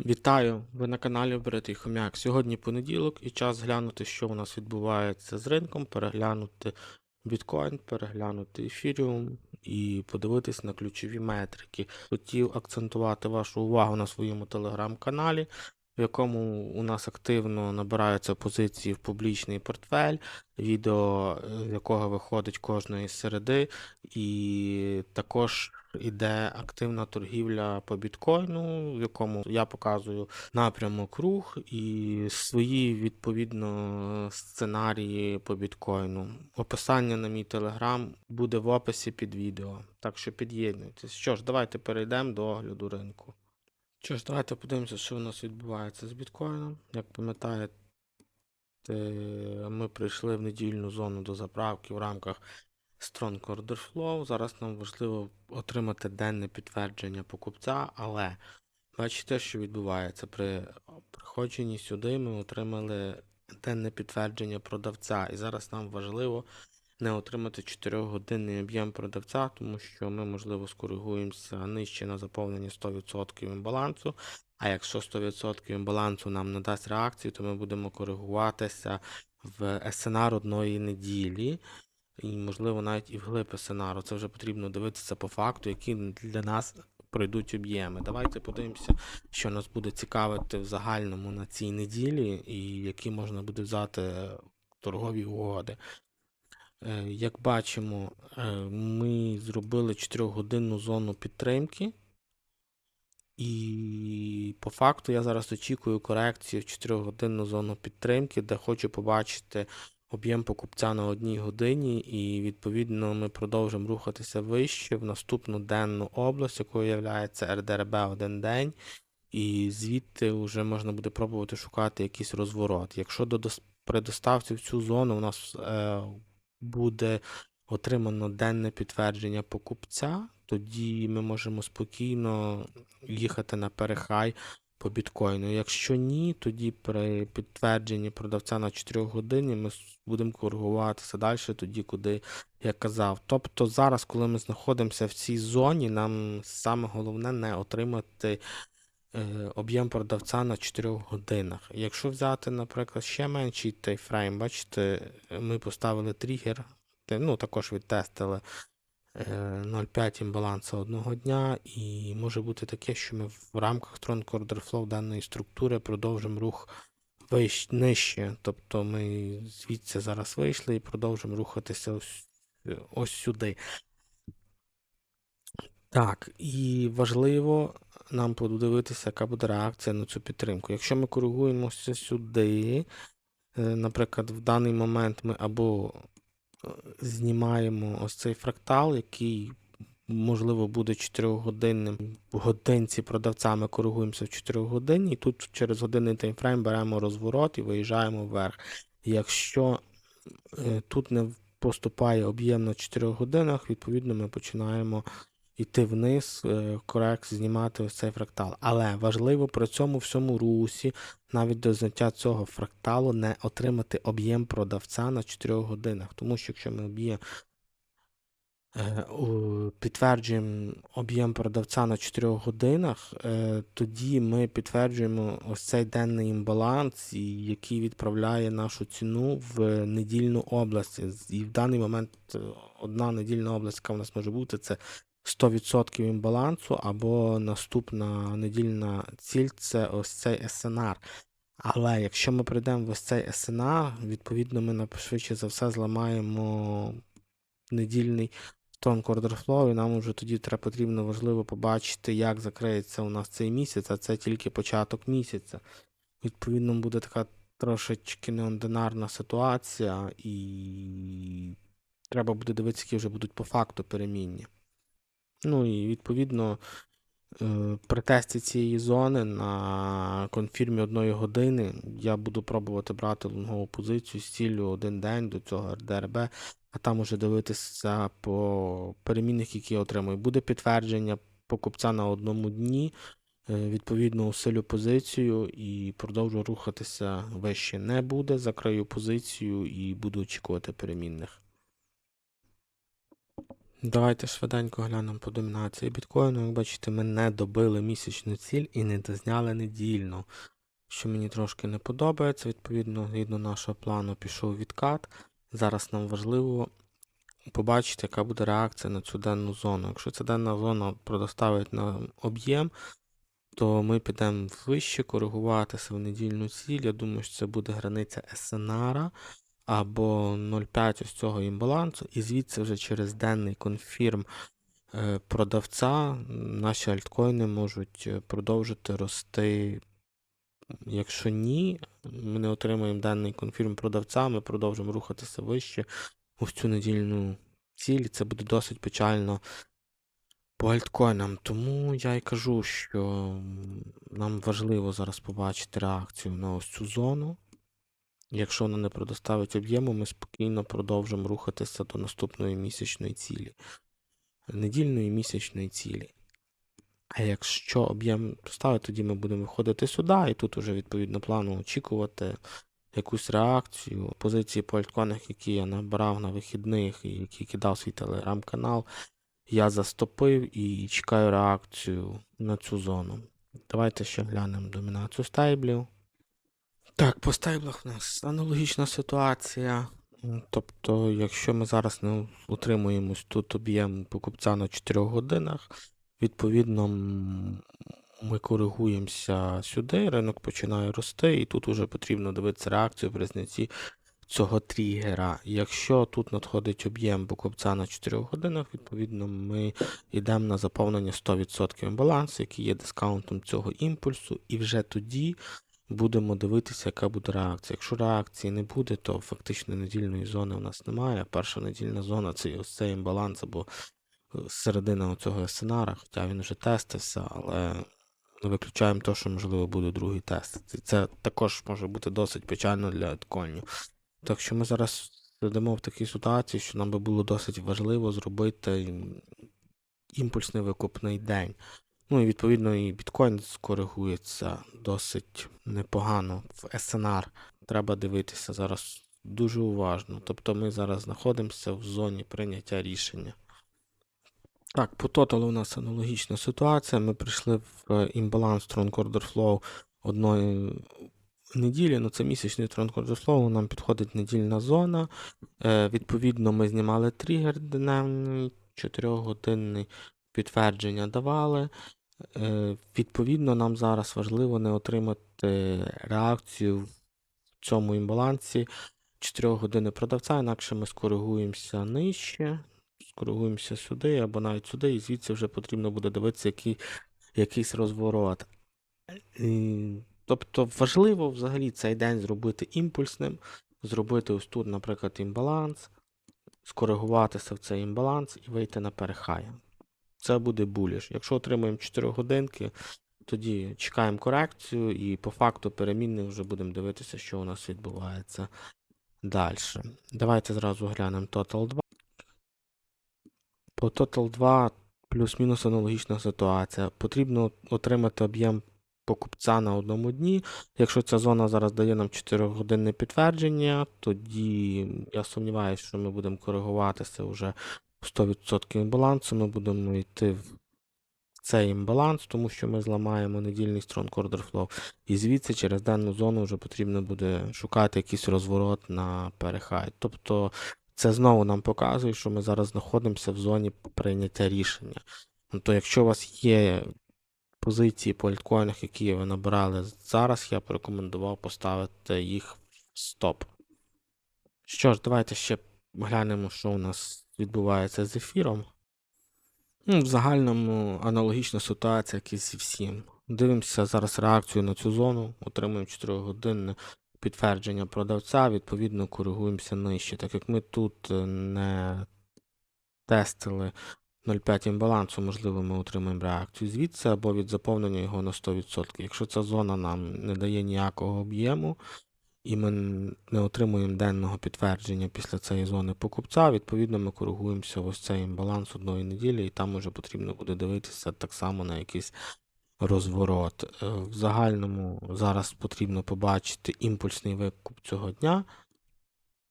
Вітаю! Ви на каналі Оберитий Хомяк. Сьогодні понеділок і час глянути, що у нас відбувається з ринком, переглянути біткоін, переглянути ефіріум і подивитись на ключові метрики. Хотів акцентувати вашу увагу на своєму телеграм-каналі, в якому у нас активно набираються позиції в публічний портфель, відео е, з якого виходить кожної середи, і також іде активна торгівля по біткоїну, в якому я показую напрямок рух і свої відповідно сценарії по біткоїну. Описання на мій телеграм буде в описі під відео. Так що під'єднуйтесь. Що ж, давайте перейдемо до огляду ринку. Що ж, давайте подивимося, що у нас відбувається з біткоїном. Як пам'ятаєте, ми прийшли в недільну зону до заправки в рамках Strong Order Flow. Зараз нам важливо отримати денне підтвердження покупця, але бачите, що відбувається. При приходженні сюди ми отримали денне підтвердження продавця. І зараз нам важливо не отримати 4-годинний об'єм продавця, тому що ми, можливо, скоригуємося нижче на заповнення 100% імбалансу. А якщо 100% імбалансу нам не дасть реакцію, то ми будемо коригуватися в СНР одної неділі і, можливо, навіть і вглиб сценару. Це вже потрібно дивитися по факту, які для нас пройдуть об'єми. Давайте подивимося, що нас буде цікавити в загальному на цій неділі, і які можна буде взяти торгові угоди. Е, Як бачимо, е, ми зробили 4-годинну зону підтримки. І по факту я зараз очікую корекцію в 4-годинну зону підтримки, де хочу побачити об'єм покупця на одній годині, і відповідно ми продовжимо рухатися вище в наступну денну область, якою є РДРБ один день. І звідти вже можна буде пробувати шукати якийсь розворот. Якщо до при доставці в цю зону у нас е, буде отримано денне підтвердження покупця, тоді ми можемо спокійно їхати на перехай по біткоїну. Якщо ні, тоді при підтвердженні продавця на 4 годині ми будемо коригуватися далі, тоді, куди я казав. Тобто зараз, коли ми знаходимося в цій зоні, нам саме головне не отримати е, об'єм продавця на 4 годинах. Якщо взяти, наприклад, ще менший тайфрейм, бачите, ми поставили тригер, ну також відтестили 0,5 імбалансу одного дня, і може бути таке, що ми в рамках Tron Order Flow даної структури продовжимо рух вищ, нижче. Тобто ми звідси зараз вийшли і продовжимо рухатися ось, ось сюди. Так, і важливо нам подивитися, яка буде реакція на цю підтримку. Якщо ми коригуємося сюди, е, наприклад, в даний момент ми або е, знімаємо ось цей фрактал, який, можливо, буде 4-годинним. В годинці продавцями коригуємося в 4 годині, і тут через годинний таймфрейм беремо розворот і виїжджаємо вверх. Якщо е, тут не поступає об'єм на 4 годинах, відповідно, ми починаємо йти вниз, е, знімати ось цей фрактал. Але важливо при цьому всьому русі, навіть до зняття цього фракталу, не отримати об'єм продавця на 4 годинах. Тому що якщо ми об'єм е, підтверджуємо об'єм продавця на 4 годинах, е, тоді ми підтверджуємо ось цей денний імбаланс, який відправляє нашу ціну в недільну область. І в даний момент одна недільна область, яка в нас може бути, це 100% імбалансу, або наступна недільна ціль це ось цей СНР. Але якщо ми прийдемо в ось цей СНР, відповідно, ми швидше за все зламаємо недільний Order Flow, і нам вже тоді треба потрібно важливо побачити, як закриється у нас цей місяць, а це тільки початок місяця. Відповідно, буде така трошечки неординарна ситуація, і треба буде дивитися, які вже будуть по факту перемінні. Ну і відповідно е, при тесті цієї зони на конфірмі одної години я буду пробувати брати лонгову позицію з ціллю один день до цього РДРБ, а там уже дивитися по перемінних, які я отримую. Буде підтвердження покупця на одному дні. е, Відповідно, усилю позицію і продовжу рухатися вище. Не буде, закрию позицію і буду очікувати перемінних. Давайте швиденько глянемо по домінації біткоїну. Як бачите, ми не добили місячну ціль і не дозняли недільну. Що мені трошки не подобається, відповідно, згідно нашого плану пішов відкат. Зараз нам важливо побачити, яка буде реакція на цю денну зону. Якщо ця денна зона предоставить нам об'єм, то ми підемо вище коригуватися в недільну ціль. Я думаю, що це буде границя СНР або 0,5 ось цього імбалансу, і звідси вже через денний конфірм е, продавця наші альткоїни можуть е, продовжити рости. Якщо ні, ми не отримаємо денний конфірм продавця, ми продовжимо рухатися вище ось цю недільну ціль, це буде досить печально по альткоїнам. Тому я й кажу, що нам важливо зараз побачити реакцію на ось цю зону. Якщо вона не предоставить об'єму, ми спокійно продовжимо рухатися до наступної місячної цілі, недільної місячної цілі. А якщо об'єм поставить, тоді ми будемо виходити сюди, і тут уже відповідно плану очікувати якусь реакцію. Позиції по альткоїнах, які я набирав на вихідних і які кидав свій телеграм-канал, я застопив і чекаю реакцію на цю зону. Давайте ще глянемо домінацію стейблів. Так, по стейблах у нас аналогічна ситуація. Тобто, якщо ми зараз не утримуємось тут об'єм покупця на 4 годинах, відповідно ми коригуємося сюди, ринок починає рости, і тут вже потрібно дивитися реакцію при знятті цього тригера. Якщо тут надходить об'єм покупця на 4 годинах, відповідно ми йдемо на заповнення 100% балансу, який є дискаунтом цього імпульсу, і вже тоді будемо дивитися, яка буде реакція. Якщо реакції не буде, то фактично недільної зони у нас немає. Перша недільна зона це ось цей імбаланс або е, середина цього сценара, хоча він вже тестився, але не виключаємо те, що можливо буде другий тест. І це також може бути досить печально для альткоїнів. Так що ми зараз сидимо в такій ситуації, що нам би було досить важливо зробити імпульсний викупний день. Ну і відповідно і біткоін скоригується досить непогано в СНР. Треба дивитися зараз дуже уважно. Тобто ми зараз знаходимося в зоні прийняття рішення. Так, по тоталу у нас аналогічна ситуація. Ми прийшли в е, імбаланс Strong Order Flow одної неділі, ну це місячний Strong Order Flow, нам підходить недільна зона. Е, відповідно, ми знімали тригер дневний, 4-годинний підтвердження давали. Е, відповідно, нам зараз важливо не отримати реакцію в цьому імбалансі 4 години продавця, інакше ми скоригуємося нижче, скоригуємося сюди або навіть сюди, і звідси вже потрібно буде дивитися який, якийсь розворот. Тобто важливо взагалі цей день зробити імпульсним, зробити ось тут, наприклад, імбаланс, скоригуватися в цей імбаланс і вийти на перехай. Це буде буліш. Якщо отримаємо 4 годинки, тоді чекаємо корекцію і по факту перемінних вже будемо дивитися, що у нас відбувається далі. Давайте зразу глянемо Total 2. По Total 2 плюс-мінус аналогічна ситуація. Потрібно отримати об'єм покупця на одному дні. Якщо ця зона зараз дає нам 4 годинне підтвердження, тоді я сумніваюся, що ми будемо коригуватися вже 100% імбалансу. Ми будемо йти в цей імбаланс, тому що ми зламаємо недільний Strong Order Flow. І звідси через дану зону вже потрібно буде шукати якийсь розворот на перехай. Тобто це знову нам показує, що ми зараз знаходимося в зоні прийняття рішення. Тобто, якщо у вас є позиції по альткоїнах, які ви набирали зараз, я б рекомендував поставити їх в стоп. Що ж, давайте ще глянемо, що у нас відбувається з ефіром. Ну, в загальному аналогічна ситуація, як і зі всім. Дивимося зараз реакцію на цю зону, отримуємо 4 годинне підтвердження продавця, відповідно коригуємося нижче. Так як ми тут е, не тестили 0,5 імбалансу, можливо, ми отримаємо реакцію звідси або від заповнення його на 100%. Якщо ця зона нам не дає ніякого об'єму, і ми не отримуємо денного підтвердження після цієї зони покупця, відповідно, ми коригуємося ось цей імбаланс одної неділі, і там уже потрібно буде дивитися так само на якийсь розворот. Е, В загальному зараз потрібно побачити імпульсний викуп цього дня.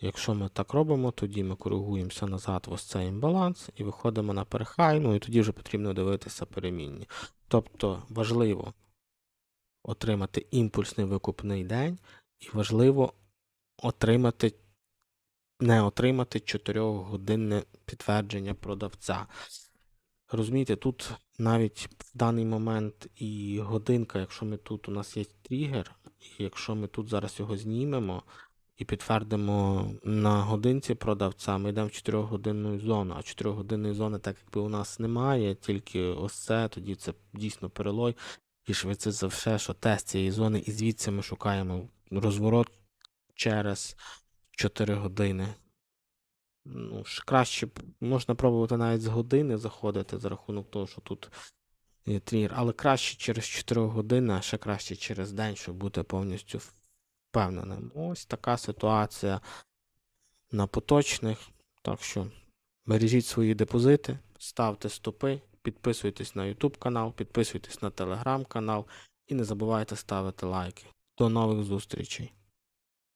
Якщо ми так робимо, тоді ми коригуємося назад в ось цей імбаланс і виходимо на перехай, ну і тоді вже потрібно дивитися перемінні. Тобто важливо отримати імпульсний викупний день, і важливо отримати, не отримати 4-годинне підтвердження продавця. Розумієте, тут навіть в даний момент і годинка, якщо ми тут у нас є тригер, і якщо ми тут зараз його знімемо і підтвердимо на годинці продавця, ми йдемо в 4-годинну зону, а 4-годинної зони, так якби у нас немає, тільки ось це, тоді це дійсно перелой. І швидше за все, що тест цієї зони, і звідси ми шукаємо розворот через 4 години. Ну, краще можна пробувати навіть з години заходити за рахунок того, що тут є тригер, але краще через 4 години, а ще краще через день, щоб бути повністю впевненим. Ось така ситуація на поточних. Так що бережіть свої депозити, ставте стопи, підписуйтесь на YouTube канал, підписуйтесь на Telegram канал і не забувайте ставити лайки. До нових зустрічей!